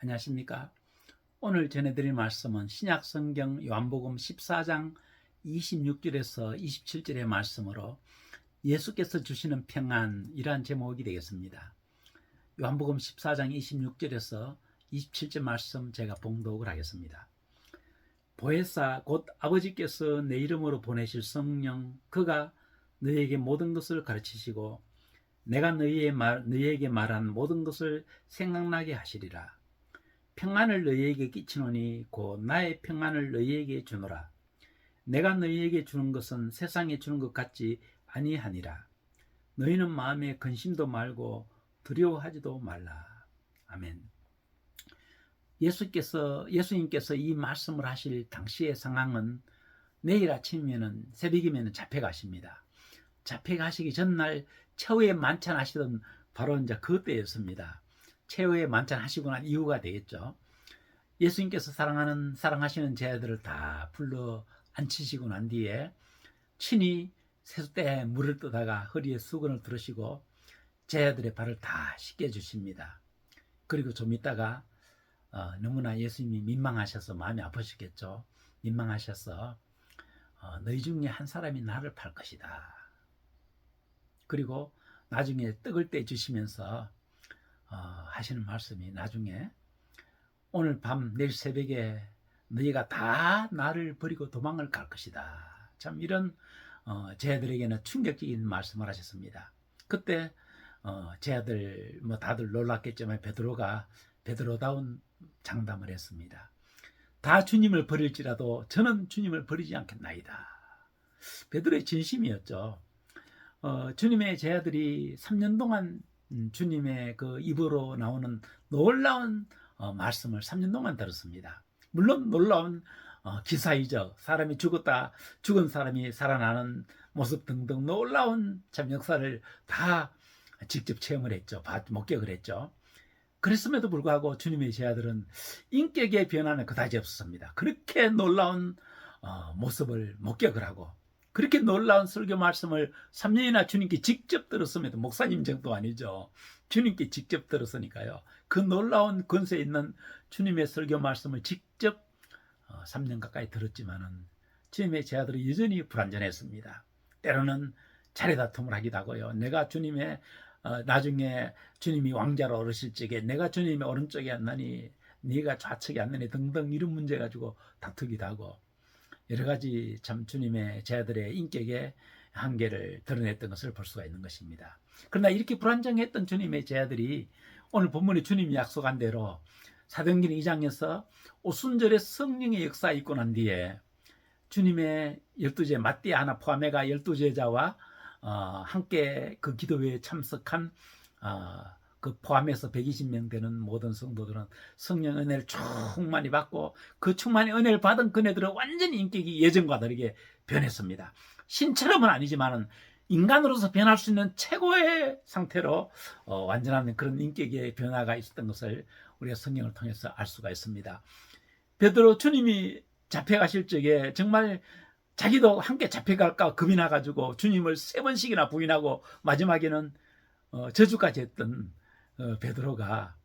안녕하십니까? 오늘 전해드릴 말씀은 신약 성경 요한복음 14장 26절에서 27절의 말씀으로 예수께서 주시는 평안이란 제목이 되겠습니다. 요한복음 14장 26절에서 27절 말씀 제가 봉독을 하겠습니다. 보혜사 곧 아버지께서 내 이름으로 보내실 성령 그가 너희에게 모든 것을 가르치시고 내가 너희에게 말한 모든 것을 생각나게 하시리라. 평안을 너희에게 끼치노니 곧 나의 평안을 너희에게 주노라. 내가 너희에게 주는 것은 세상에 주는 것 같지 아니하니라. 너희는 마음에 근심도 말고 두려워하지도 말라. 아멘. 예수께서 예수님께서 이 말씀을 하실 당시의 상황은 내일 아침이면은 새벽이면은 잡혀 가십니다. 잡혀 가시기 전날 최후의 만찬 하시던 바로 이제 그때였습니다. 최후의 만찬 하시고 난 이유가 되겠죠. 예수님께서 사랑하는 사랑하시는 제 아들을 다 불러 앉히시고 난 뒤에 친히 세숫대에 물을 떠다가 허리에 수건을 들으시고 제 아들의 발을 다 씻겨 주십니다. 그리고 좀 있다가 어, 너무나 예수님이 민망하셔서 마음이 아프시겠죠. 민망하셔서 어, 너희 중에 한 사람이 나를 팔 것이다. 그리고 나중에 떡을 떼 주시면서 어, 하시는 말씀이 나중에 오늘 밤 내일 새벽에 너희가 다 나를 버리고 도망을 갈 것이다. 참 이런 어, 제 아들에게는 충격적인 말씀을 하셨습니다. 그때 어, 제 아들 뭐 다들 놀랐겠지만 베드로가 베드로다운 장담을 했습니다. 다 주님을 버릴지라도 저는 주님을 버리지 않겠나이다. 베드로의 진심이었죠. 어, 주님의 제 아들이 3년 동안 음, 주님의 그 입으로 나오는 놀라운 어, 말씀을 3년 동안 들었습니다. 물론 놀라운 어, 기사이죠. 사람이 죽었다, 죽은 사람이 살아나는 모습 등등 놀라운 참 역사를 다 직접 체험을 했죠. 목격을 했죠. 그랬음에도 불구하고 주님의 제 아들은 인격의 변화는 그다지 없었습니다. 그렇게 놀라운 어, 모습을 목격을 하고 그렇게 놀라운 설교 말씀을 3년이나 주님께 직접 들었음에도 목사님 정도 아니죠. 주님께 직접 들었으니까요. 그 놀라운 권세 있는 주님의 설교 말씀을 직접 3년 가까이 들었지만은 주님의 제 아들은 여전히 불안전했습니다. 때로는 자리 다툼을 하기도 하고요. 내가 주님의 어, 나중에 주님이 왕자로 오르실 적에 내가 주님의 오른쪽에 앉나니 네가 좌측에 앉느니 등등 이런 문제 가지고 다투기도 하고 여러 가지 참 주님의 제 아들의 인격의 한계를 드러냈던 것을 볼 수가 있는 것입니다. 그러나 이렇게 불안정했던 주님의 제 아들이 오늘 본문에 주님이 약속한 대로 사도행전 2장에서 오순절의 성령의 역사 있고 난 뒤에 주님의 열두 제 마띠 하나 포함해가 열두 제자와 어, 함께 그 기도회에 참석한 어, 그 포함해서 120명 되는 모든 성도들은 성령 은혜를 충만히 받고 그 충만히 은혜를 받은 그네들은 완전히 인격이 예전과 다르게 변했습니다. 신처럼은 아니지만은 인간으로서 변할 수 있는 최고의 상태로 어, 완전한 그런 인격의 변화가 있었던 것을 우리가 성경을 통해서 알 수가 있습니다. 베드로 주님이 잡혀가실 적에 정말 자기도 함께 잡혀갈까 겁이 나가지고 주님을 세 번씩이나 부인하고 마지막에는 어, 저주까지 했던 어, 베드로가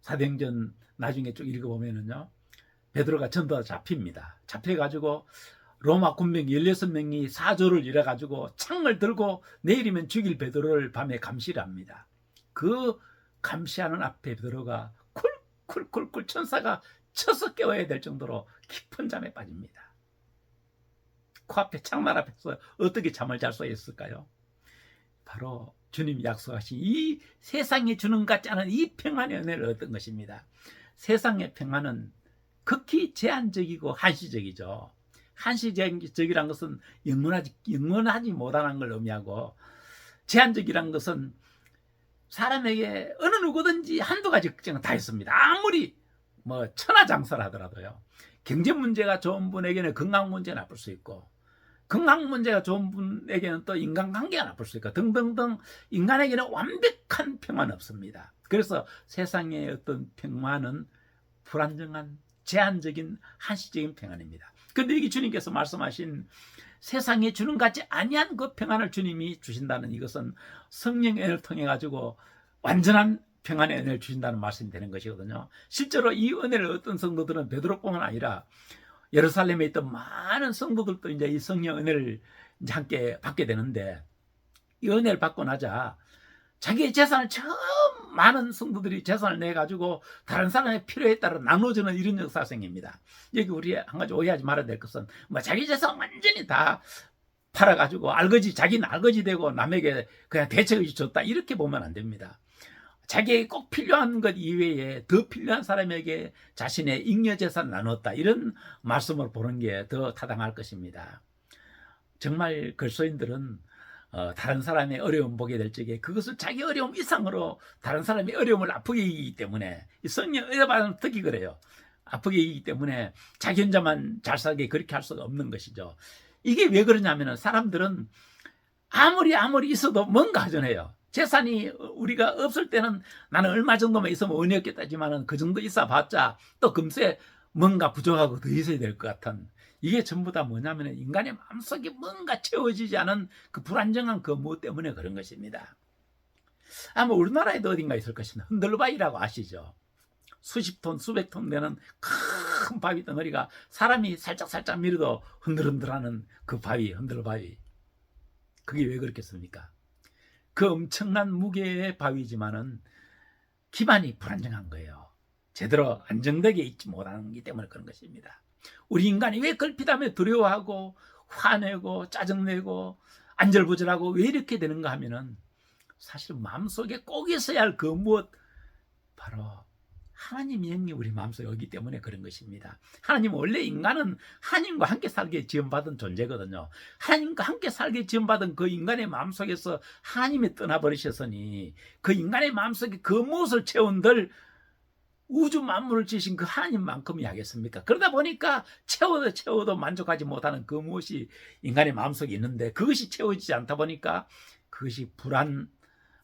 사도행전 나중에 쭉 읽어보면은요 베드로가 전부 다 잡힙니다. 잡혀가지고 로마 군병 16명이 사조를 이뤄가지고 창을 들고 내일이면 죽일 베드로를 밤에 감시를 합니다. 그 감시하는 앞에 베드로가 쿨쿨쿨쿨 천사가 쳐서 깨워야 될 정도로 깊은 잠에 빠집니다. 코앞에 창만 앞에서 어떻게 잠을 잘 수 있을까요? 바로 주님 약속하신 이 세상에 주는 것 같지 않은 이 평안의 은혜를 얻은 것입니다. 세상의 평안은 극히 제한적이고 한시적이죠. 한시적이란 것은 영원하지, 영원하지 못하는 걸 의미하고 제한적이란 것은 사람에게 어느 누구든지 한두 가지 걱정은 다 있습니다. 아무리 뭐 천하장사를 하더라도요. 경제 문제가 좋은 분에게는 건강 문제가 나쁠 수 있고 건강 문제가 좋은 분에게는 또 인간관계가 나쁠 수 있고 등등등 인간에게는 완벽한 평화는 없습니다. 그래서 세상의 어떤 평화는 불안정한 제한적인 한시적인 평안입니다. 근데 여기 주님께서 말씀하신 세상에 주는 같지 아니한 그 평안을 주님이 주신다는 이것은 성령을 통해 가지고 완전한 평안의 은혜를 주신다는 말씀이 되는 것이거든요. 실제로 이 은혜를 어떤 성도들은 베드로뿐만 아니라 예루살렘에 있던 많은 성도들도 이제 이 성령 은혜를 이제 함께 받게 되는데 이 은혜를 받고 나자 자기의 재산을 처음 많은 성도들이 재산을 내 가지고 다른 사람의 필요에 따라 나눠주는 이런 역사가 생깁니다. 여기 우리 한 가지 오해하지 말아야 될 것은 뭐 자기 재산 완전히 다 팔아 가지고 알거지 자기는 알거지 되고 남에게 그냥 대책을 줬다 이렇게 보면 안 됩니다. 자기에게 꼭 필요한 것 이외에 더 필요한 사람에게 자신의 잉여 재산을 나눴다 이런 말씀을 보는 게 더 타당할 것입니다. 정말 글소인들은 어, 다른 사람의 어려움 보게 될 적에 그것을 자기 어려움 이상으로 다른 사람의 어려움을 아프게 이기기 때문에 이 성령 의받은 특히 그래요. 아프게 이기기 때문에 자기 혼자만 잘 살게 그렇게 할 수가 없는 것이죠. 이게 왜 그러냐면은 사람들은 아무리 아무리 있어도 뭔가 하전해요. 재산이 우리가 없을 때는 나는 얼마 정도만 있으면 은혜 없겠다지만은 그 정도 있어 봤자 또 금세 뭔가 부족하고 더 있어야 될 것 같은 이게 전부 다 뭐냐면 인간의 마음속에 뭔가 채워지지 않은 그 불안정한 그 무엇 때문에 그런 것입니다. 아마 우리나라에도 어딘가 있을 것입니다. 흔들바위라고 아시죠? 수십 톤, 수백 톤 되는 큰 바위 덩어리가 사람이 살짝 살짝 밀어도 흔들흔들하는 그 바위, 흔들바위. 그게 왜 그렇겠습니까? 그 엄청난 무게의 바위지만은 기반이 불안정한 거예요. 제대로 안정되게 있지 못하기 때문에 그런 것입니다. 우리 인간이 왜 걸핏하며 두려워하고 화내고 짜증내고 안절부절하고 왜 이렇게 되는가 하면은 사실 마음속에 꼭 있어야 할 그 무엇 바로 하나님의 영이 우리 마음속에 오기 때문에 그런 것입니다. 하나님은 원래 인간은 하나님과 함께 살게 지음받은 존재거든요. 하나님과 함께 살게 지음받은 그 인간의 마음속에서 하나님이 떠나버리셨으니 그 인간의 마음속에 그 무엇을 채운들 우주 만물을 지으신 그 하나님만큼이 하겠습니까? 그러다 보니까 채워도 채워도 만족하지 못하는 그 무엇이 인간의 마음속에 있는데 그것이 채워지지 않다 보니까 그것이 불안,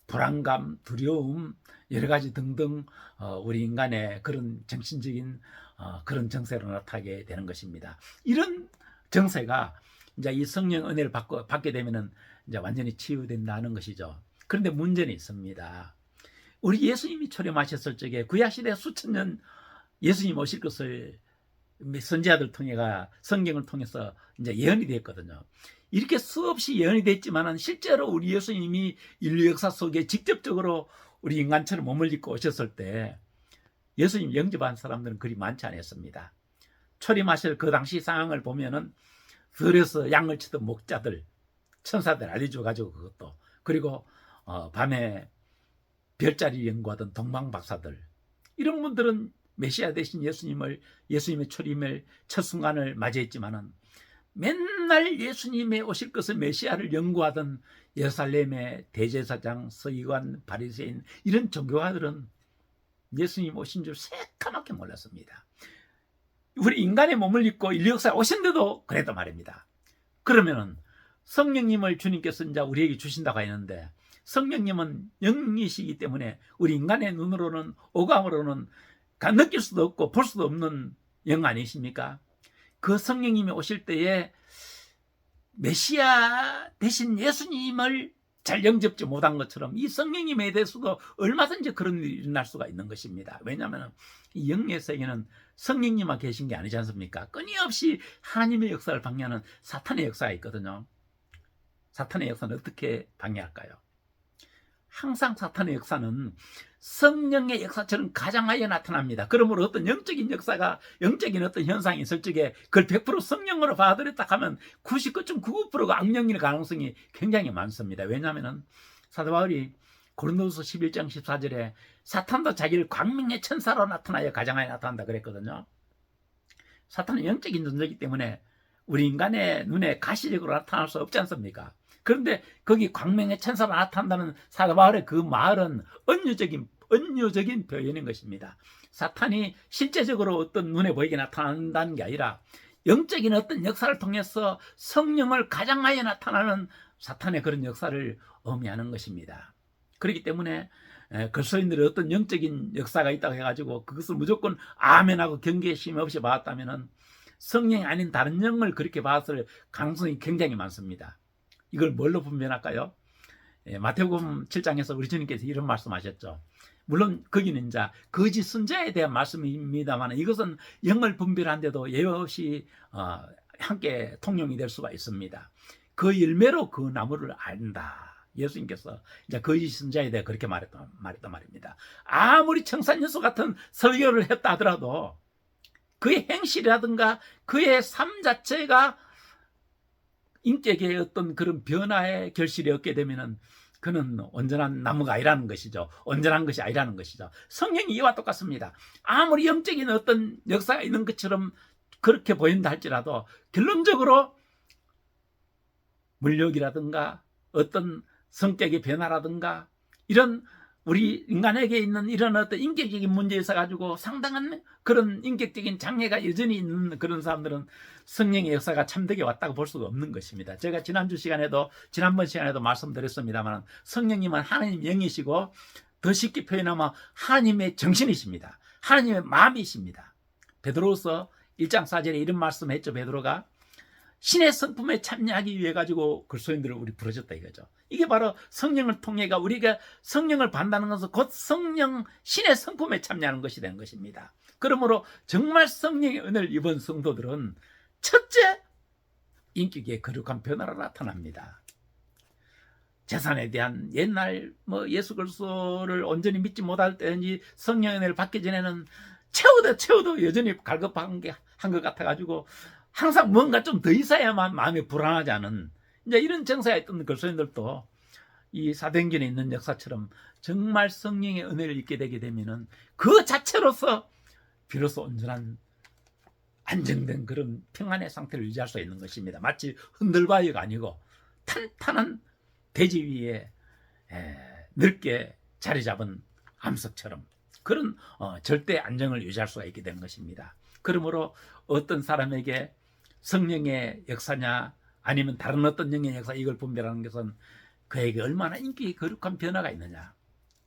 불안감, 두려움, 여러 가지 등등 어, 우리 인간의 그런 정신적인 어, 그런 정세로 나타나게 되는 것입니다. 이런 정세가 이제 이 성령 은혜를 받고, 받게 되면은 이제 완전히 치유된다는 것이죠. 그런데 문제는 있습니다. 우리 예수님이 초림하셨을 적에 구약 시대 수천 년 예수님 오실 것을 선지자들 통해가 성경을 통해서 이제 예언이 됐거든요. 이렇게 수없이 예언이 됐지만은 실제로 우리 예수님이 인류 역사 속에 직접적으로 우리 인간처럼 몸을 입고 오셨을 때 예수님 영접한 사람들은 그리 많지 않았습니다. 초림하실 그 당시 상황을 보면은 들에서 양을 치던 목자들, 천사들 알려줘 가지고 그것도 그리고 어, 밤에 별자리 연구하던 동방 박사들 이런 분들은 메시아 대신 예수님을 예수님의 초림을 첫 순간을 맞이했지만은 맨날 예수님의 오실 것을 메시아를 연구하던 예루살렘의 대제사장, 서기관, 바리새인 이런 종교가들은 예수님 오신 줄 새까맣게 몰랐습니다. 우리 인간의 몸을 입고 인류 역사에 오신데도 그랬단 말입니다. 그러면은 성령님을 주님께서 이제 우리에게 주신다고 했는데 성령님은 영이시기 때문에 우리 인간의 눈으로는 오감으로는 느낄 수도 없고 볼 수도 없는 영 아니십니까? 그 성령님이 오실 때에 메시아 대신 예수님을 잘 영접지 못한 것처럼 이 성령님에 대해서도 얼마든지 그런 일이 일어날 수가 있는 것입니다. 왜냐하면 이 영의 세계는 성령님만 계신 게 아니지 않습니까? 끊임없이 하나님의 역사를 방해하는 사탄의 역사가 있거든요. 사탄의 역사는 어떻게 방해할까요? 항상 사탄의 역사는 성령의 역사처럼 가장하여 나타납니다. 그러므로 어떤 영적인 역사가 영적인 어떤 현상이 있을 적에 그걸 100% 성령으로 받아들였다 하면 99.99%가 악령일 가능성이 굉장히 많습니다. 왜냐하면 사도 바울이 고린도서 11장 14절에 사탄도 자기를 광명의 천사로 나타나여 가장하여 나타난다 그랬거든요. 사탄은 영적인 존재이기 때문에 우리 인간의 눈에 가시적으로 나타날 수 없지 않습니까? 그런데 거기 광명의 천사가 나타난다는 사도 바울의 그 말은 언유적인 언유적인 표현인 것입니다. 사탄이 실제적으로 어떤 눈에 보이게 나타난다는 게 아니라 영적인 어떤 역사를 통해서 성령을 가장하여 나타나는 사탄의 그런 역사를 의미하는 것입니다. 그렇기 때문에 그리스도인들의 어떤 영적인 역사가 있다고 해가지고 그것을 무조건 아멘하고 경계심 없이 봤다면은 성령이 아닌 다른 영을 그렇게 봤을 가능성이 굉장히 많습니다. 이걸 뭘로 분별할까요? 예, 마태복음 7장에서 우리 주님께서 이런 말씀하셨죠. 물론 거기는 이제 거짓 선자에 대한 말씀입니다만 이것은 영을 분별하는데도 예 없이 어, 함께 통용이 될 수가 있습니다. 그 열매로 그 나무를 안다. 예수님께서 이제 거짓 선자에 대해 그렇게 말했단, 말했단 말입니다. 아무리 청산연수 같은 설교를 했다 하더라도 그의 행실이라든가 그의 삶 자체가 인격의 어떤 그런 변화의 결실이 없게 되면은 그는 온전한 나무가 아니라는 것이죠. 온전한 것이 아니라는 것이죠. 성령이 이와 똑같습니다. 아무리 영적인 어떤 역사가 있는 것처럼 그렇게 보인다 할지라도 결론적으로 물욕이라든가 어떤 성격의 변화라든가 이런 우리 인간에게 있는 이런 어떤 인격적인 문제에 있어 가지고 상당한 그런 인격적인 장애가 여전히 있는 그런 사람들은 성령의 역사가 참되게 왔다고 볼 수가 없는 것입니다. 제가 지난주 시간에도 지난번 시간에도 말씀드렸습니다만 성령님은 하나님 영이시고 더 쉽게 표현하면 하나님의 정신이십니다. 하나님의 마음이십니다. 베드로서 1장 4절에 이런 말씀했죠. 베드로가 신의 성품에 참여하기 위해 가지고 글소인들을 우리 부르셨다 이거죠. 이게 바로 성령을 통해가 우리가 성령을 받는 것은 곧 성령 신의 성품에 참여하는 것이 되는 것입니다. 그러므로 정말 성령의 은혜를 입은 성도들은 첫째 인격의 거룩한 변화로 나타납니다. 재산에 대한 옛날 뭐 예수 그리스도를 온전히 믿지 못할 때든지 성령의 은혜를 받기 전에는 채워도 채워도 여전히 갈급한 게 한 것 같아 가지고 항상 뭔가 좀 더 있어야만 마음이 불안하지 않은 이제 이런 정서가 있던 글소인들도 이 사도행전에 있는 역사처럼 정말 성령의 은혜를 입게 되게 되면은 그 자체로서 비로소 온전한 안정된 그런 평안의 상태를 유지할 수 있는 것입니다. 마치 흔들바위가 아니고 탄탄한 대지 위에 에, 넓게 자리 잡은 암석처럼 그런 어, 절대 안정을 유지할 수가 있게 되는 것입니다. 그러므로 어떤 사람에게 성령의 역사냐 아니면 다른 어떤 영의 역사 이걸 분별하는 것은 그에게 얼마나 인격이 거룩한 변화가 있느냐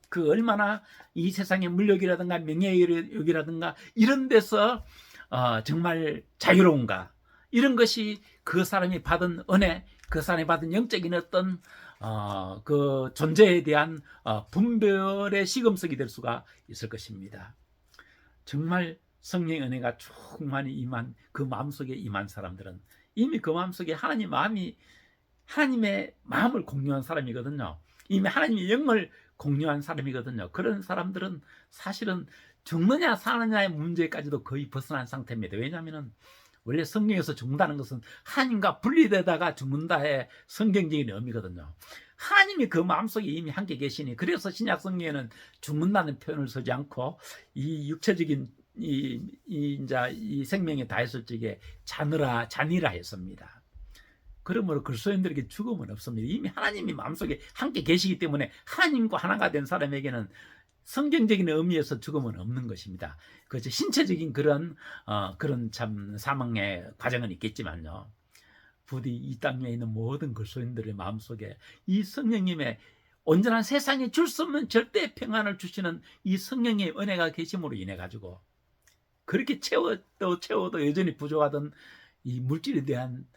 그 얼마나 이 세상의 물욕이라든가 명예욕이라든가 이런 데서 어, 정말 자유로운가 이런 것이 그 사람이 받은 은혜 그 사람이 받은 영적인 어떤 어, 그 존재에 대한 어, 분별의 시금석이 될 수가 있을 것입니다. 정말 성령의 은혜가 충만히 임한 그 마음속에 임한 사람들은 이미 그 마음속에 하나님 마음이 하나님의 마음을 공유한 사람이거든요. 이미 하나님의 영을 공유한 사람이거든요. 그런 사람들은 사실은 죽느냐 사느냐의 문제까지도 거의 벗어난 상태입니다. 왜냐하면 원래 성령에서 죽는다는 것은 하나님과 분리되다가 죽는다의 성경적인 의미거든요. 하나님이 그 마음속에 이미 함께 계시니 그래서 신약 성경에는 죽는다는 표현을 쓰지 않고 이 육체적인 이, 이 이제 이 생명에 다했을 적에 자느라 잔이라 했습니다. 그러므로 그리스도인들에게 죽음은 없습니다. 이미 하나님이 마음속에 함께 계시기 때문에 하나님과 하나가 된 사람에게는 성경적인 의미에서 죽음은 없는 것입니다. 그렇죠. 신체적인 그런 어, 그런 참 사망의 과정은 있겠지만요. 부디 이 땅에 있는 모든 그리스도인들의 마음속에 이 성령님의 온전한 세상에 줄 수 없는 절대 평안을 주시는 이 성령의 은혜가 계심으로 인해 가지고 그렇게 채워도 채워도 여전히 부족하던 이 물질에 대한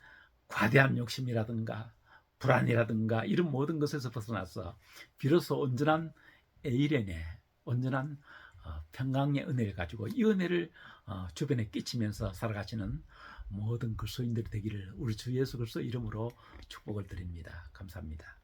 과대한 욕심이라든가 불안이라든가 이런 모든 것에서 벗어나서 비로소 온전한 에이렌의 온전한 어, 평강의 은혜를 가지고 이 은혜를 어, 주변에 끼치면서 살아가시는 모든 그리스도인들이 되기를 우리 주 예수 그리스도 이름으로 축복을 드립니다. 감사합니다.